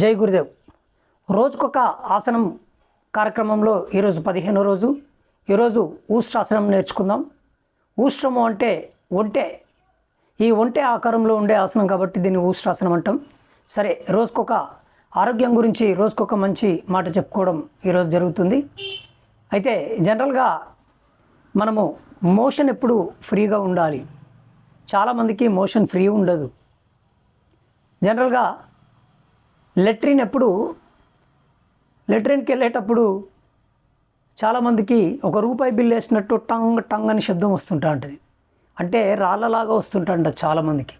జై గురుదేవ్. రోజుకొక ఆసనం కార్యక్రమంలో ఈరోజు పదిహేనో రోజు. ఈరోజు ఊష్ట్రాసనం నేర్చుకుందాం. ఊష్ట్రము అంటే ఒంటె. ఈ ఒంటె ఆకారంలో ఉండే ఆసనం కాబట్టి దీన్ని ఊష్ట్రాసనం అంటాం. సరే రోజుకొక ఆరోగ్యం గురించి రోజుకొక మంచి మాట చెప్పుకోవడం ఈరోజు జరుగుతుంది. అయితే జనరల్గా మనము మోషన్ ఎప్పుడు ఫ్రీగా ఉండాలి. చాలామందికి మోషన్ ఫ్రీ ఉండదు. జనరల్గా లెట్రిన్ ఎప్పుడు? లెట్రిన్కి వెళ్ళేటప్పుడు చాలామందికి ఒక రూపాయి బిల్ వేసినట్టు టంగ్ టంగ్ అని శబ్దం వస్తుంటా ఉంటుంది. అంటే రాళ్ళలాగా వస్తుంటాంట చాలామందికి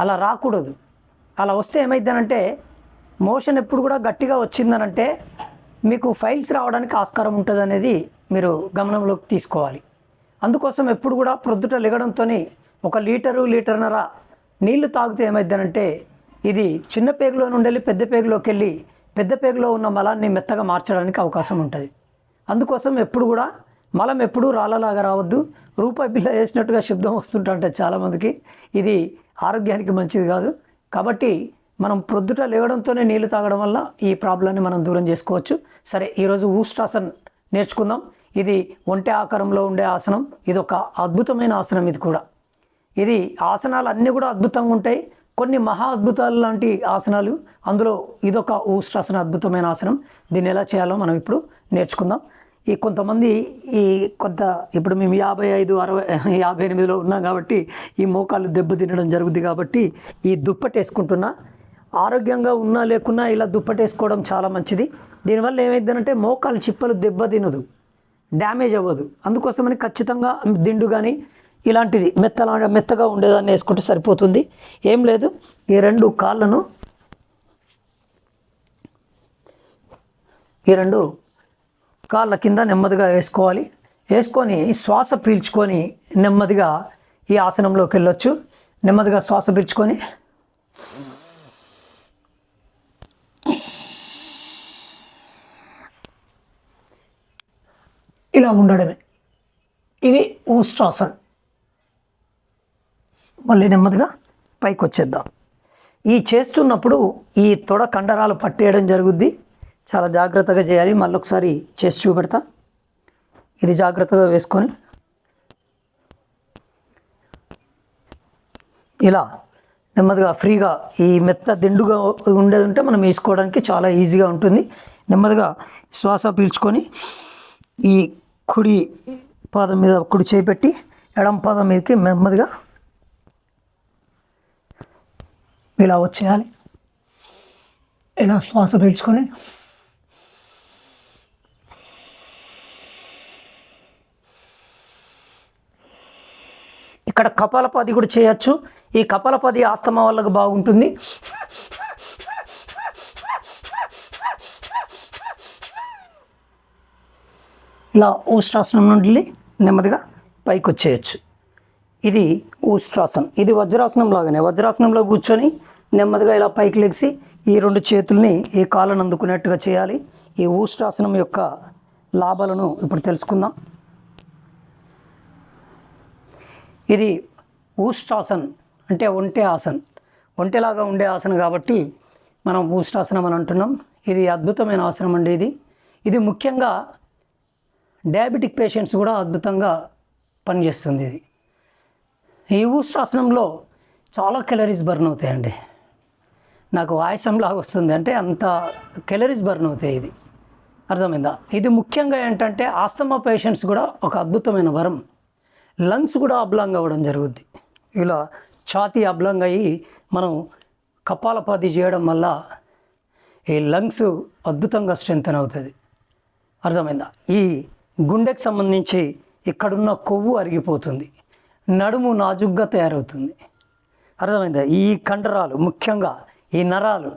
అలా రాకూడదు. అలా వస్తే ఏమైందనంటే మోషన్ ఎప్పుడు కూడా గట్టిగా వచ్చిందనంటే మీకు ఫైల్స్ రావడానికి ఆస్కారం ఉంటుంది అనేది మీరు గమనంలోకి తీసుకోవాలి. అందుకోసం ఎప్పుడు కూడా ప్రొద్దుట లిగడంతో ఒక లీటరు లీటర్నర నీళ్ళు తాగితే ఏమైందనంటే ఇది చిన్న పేగులో నుండి వెళ్ళి పెద్ద పేగులోకి వెళ్ళి పెద్ద పేగులో ఉన్న మలాన్ని మెత్తగా మార్చడానికి అవకాశం ఉంటుంది. అందుకోసం ఎప్పుడు కూడా మలం ఎప్పుడూ రాళ్ళలాగా రావద్దు. రూపాయి బిల్ల వేసినట్టుగా శబ్దం వస్తుంటే చాలామందికి ఇది ఆరోగ్యానికి మంచిది కాదు. కాబట్టి మనం ప్రొద్దుట లేవడంతోనే నీళ్ళు తాగడం వల్ల ఈ ప్రాబ్లాన్ని మనం దూరం చేసుకోవచ్చు. సరే ఈరోజు ఊష్టాసన్ నేర్చుకుందాం. ఇది ఒంటె ఆకారంలో ఉండే ఆసనం. ఇది ఒక అద్భుతమైన ఆసనం ఇది కూడా. ఇది ఆసనాలు అన్నీ కూడా అద్భుతంగా ఉంటాయి. కొన్ని మహా అద్భుతాలు లాంటి ఆసనాలు. అందులో ఇదొక ఊష్ట్రాసన అద్భుతమైన ఆసనం. దీన్ని ఎలా చేయాలో మనం ఇప్పుడు నేర్చుకుందాం. ఈ కొంతమంది ఈ కొంత ఇప్పుడు మేము యాభై ఐదు అరవై యాభై ఎనిమిదిలో ఉన్నాం కాబట్టి ఈ మోకాలు దెబ్బతినడం జరుగుద్ది కాబట్టి ఈ దుప్పటి వేసుకుంటున్నా ఆరోగ్యంగా ఉన్నా లేకున్నా ఇలా దుప్పటి వేసుకోవడం చాలా మంచిది. దీనివల్ల ఏమైందంటే మోకాలు చిప్పలు దెబ్బతినదు. డ్యామేజ్ అవ్వదు. అందుకోసమని ఖచ్చితంగా దిండు కానీ ఇలాంటిది మెత్తలా మెత్తగా ఉండేదాన్ని వేసుకుంటే సరిపోతుంది. ఏం లేదు ఈ రెండు కాళ్ళను ఈ రెండు కాళ్ళ కింద నెమ్మదిగా వేసుకోవాలి. వేసుకొని శ్వాస పీల్చుకొని నెమ్మదిగా ఈ ఆసనంలోకి వెళ్ళొచ్చు. నెమ్మదిగా శ్వాస పీల్చుకొని. ఇలా ఉండడమే. ఇది ఊస్ట్రాసన్ మళ్ళీ నెమ్మదిగా పైకి వచ్చేద్దాం ఈ చేస్తున్నప్పుడు ఈ తొడ కండరాలు పట్టేయడం జరుగుద్ది. చాలా జాగ్రత్తగా చేయాలి. మళ్ళీ ఒకసారి చేసి చూపెడతా. ఇది జాగ్రత్తగా వేసుకొని ఇలా నెమ్మదిగా ఫ్రీగా ఈ మెత్త దిండుగా ఉండేది ఉంటే మనం వేసుకోవడానికి చాలా ఈజీగా ఉంటుంది. నెమ్మదిగా శ్వాస పీల్చుకొని ఈ కుడి పాదం మీద కుడి చేపెట్టి ఎడం పాదం మీదకి నెమ్మదిగా ఇలా వచ్చేయాలి. ఇలా శ్వాస పీల్చుకొని. ఇక్కడ కపాలపాది కూడా చేయొచ్చు. ఈ కపాలపాది ఆస్తమా వాళ్ళకు బాగుంటుంది. ఇలా ఊష్ట్రాసనం నుండి నెమ్మదిగా పైకి వచ్చేయచ్చు ఇది ఉష్ట్రాసనం. ఇది వజ్రాసనం లాగానే. వజ్రాసనంలో కూర్చొని నెమ్మదిగా ఇలా పైకి లెగిసి ఈ రెండు చేతుల్ని ఈ కాళ్ళను అందుకునేట్టుగా చేయాలి. ఈ ఊష్ట్రాసనం యొక్క లాభాలను ఇప్పుడు తెలుసుకుందాం. ఇది ఊష్ట్రాసన్ అంటే ఒంటె ఆసన్. ఒంటెలాగా ఉండే ఆసనం కాబట్టి మనం ఊష్ట్రాసనం అని అంటున్నాం. ఇది అద్భుతమైన ఆసనం అండి ఇది. ఇది ముఖ్యంగా డయాబెటిక్ పేషెంట్స్ కూడా అద్భుతంగా పనిచేస్తుంది ఇది. ఈ ఊశ్వాసనంలో చాలా కెలరీస్ బర్న్ అవుతాయండి. నాకు ఆయాసంలాగా వస్తుంది. అంటే అంత కెలరీస్ బర్న్ అవుతాయి ఇది. అర్థమైందా? ఇది ముఖ్యంగా ఏంటంటే ఆస్తమా పేషెంట్స్ కూడా ఒక అద్భుతమైన వరం. లంగ్స్ కూడా అబ్లాంగ్ అవ్వడం జరుగుద్ది. ఇలా ఛాతీ అబ్లాంగ్ అయ్యి మనం కపాలపాతి చేయడం వల్ల ఈ లంగ్స్ అద్భుతంగా స్ట్రెంగ్తన్ అవుతుంది. అర్థమైందా? ఈ గుండెకి సంబంధించి ఇక్కడున్న కొవ్వు అరిగిపోతుంది. నడుము నాజుగ్గా తయారవుతుంది. అర్థమైందా? ఈ కండరాలు ముఖ్యంగా ఈ నరాలు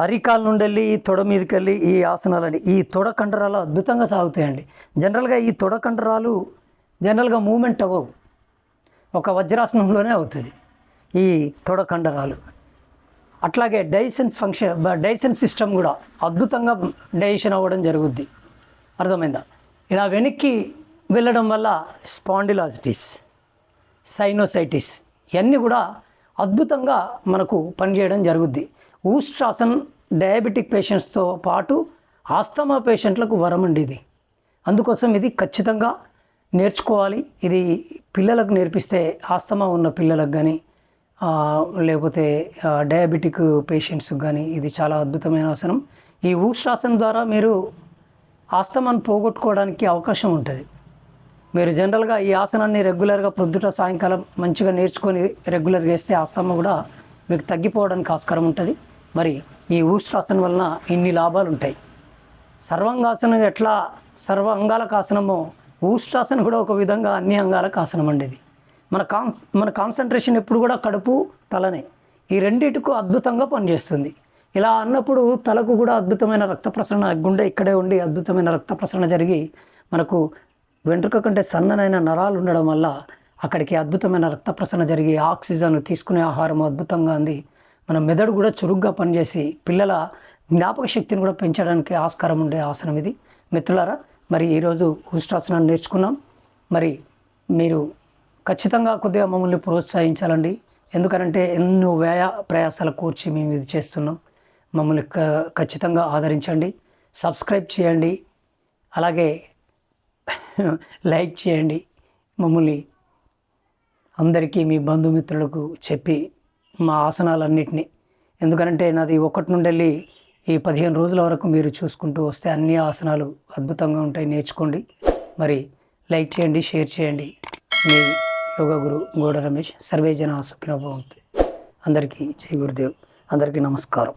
అరికాల నుండి వెళ్ళి ఈ తొడ మీదకి వెళ్ళి ఈ ఆసనాలని ఈ తొడ కండరాలు అద్భుతంగా సాగుతాయండి. జనరల్గా ఈ తొడ కండరాలు జనరల్గా మూమెంట్ అవ్వవు. ఒక వజ్రాసనంలోనే అవుతుంది ఈ తొడ కండరాలు. అట్లాగే డైజెషన్ ఫంక్షన్ డైజెషన్ సిస్టమ్ కూడా అద్భుతంగా డైజెషన్ అవ్వడం జరుగుద్ది. అర్థమైందా? ఇలా వెనక్కి వెళ్ళడం వల్ల స్పాండిలాసిటీస్ సైనోసైటిస్ ఇవన్నీ కూడా అద్భుతంగా మనకు పనిచేయడం జరుగుద్ది. ఊస్ట్రాసన్ డయాబెటిక్ పేషెంట్స్తో పాటు ఆస్తమా పేషెంట్లకు వరం అండి ఇది అందుకోసం ఇది ఖచ్చితంగా నేర్చుకోవాలి. ఇది పిల్లలకు నేర్పిస్తే ఆస్తమా ఉన్న పిల్లలకు కానీ లేకపోతే డయాబెటిక్ పేషెంట్స్కి కానీ ఇది చాలా అద్భుతమైన ఆసనం. ఈ ఊష్ట్రాసనం ద్వారా మీరు ఆస్తమాను పోగొట్టుకోవడానికి అవకాశం ఉంటుంది. మీరు జనరల్గా ఈ ఆసనాన్ని రెగ్యులర్గా ప్రొద్దుట సాయంకాలం మంచిగా నేర్చుకొని రెగ్యులర్గా వేస్తే ఆస్తమా కూడా మీకు తగ్గిపోవడానికి ఆస్కారం ఉంటుంది. మరి ఈ ఊష్ట్రాసనం వలన ఇన్ని లాభాలు ఉంటాయి? సర్వాంగాసనం ఎట్లా? సర్వ అంగాలకు ఆసనమో ఊష్ట్రాసనం కూడా ఒక విధంగా అన్ని అంగాలకు ఆసనం అండి ఇది. మన కాన్ మన కాన్సన్ట్రేషన్ ఎప్పుడు కూడా కడుపు తలనే. ఈ రెండిటికు అద్భుతంగా పనిచేస్తుంది. ఇలా అన్నప్పుడు తలకు కూడా అద్భుతమైన రక్త ప్రసరణ గుండె ఇక్కడే ఉండి అద్భుతమైన రక్త ప్రసరణ జరిగి మనకు వెంట్రుక కంటే సన్ననైన నరాలు ఉండడం వల్ల అక్కడికి అద్భుతమైన రక్త ప్రసరణ జరిగి ఆక్సిజన్ తీసుకునే ఆహారం అద్భుతంగా ఉంది. మన మెదడు కూడా చురుగ్గా పనిచేసి పిల్లల జ్ఞాపక శక్తిని కూడా పెంచడానికి ఆస్కారం ఉండే ఆసనం ఇది. మిత్రులారా మరి ఈరోజు ఉష్టాసనాన్ని నేర్చుకున్నాం. మరి మీరు ఖచ్చితంగా కొద్దిగా మమ్మల్ని ప్రోత్సహించాలండి. ఎందుకనంటే ఎన్నో వ్యయ ప్రయాసాల కూర్చి మేము ఇది చేస్తున్నాం. మమ్మల్ని క- ఖచ్చితంగా ఆదరించండి. సబ్స్క్రైబ్ చేయండి. అలాగే లైక్ చేయండి మమ్మల్ని. అందరికీ మీ బంధుమిత్రులకు చెప్పి మా ఆసనాలన్నింటినీ. ఎందుకంటే నాది ఒకటి నుండి వెళ్ళి ఈ పదిహేను రోజుల వరకు మీరు చూసుకుంటూ వస్తే అన్ని ఆసనాలు అద్భుతంగా ఉంటాయి. నేర్చుకోండి. మరి లైక్ చేయండి షేర్ చేయండి. మీ యోగా గురు గోడ రమేష్ సర్వేజన జన అందరికీ జై గురుదేవ్. అందరికీ నమస్కారం.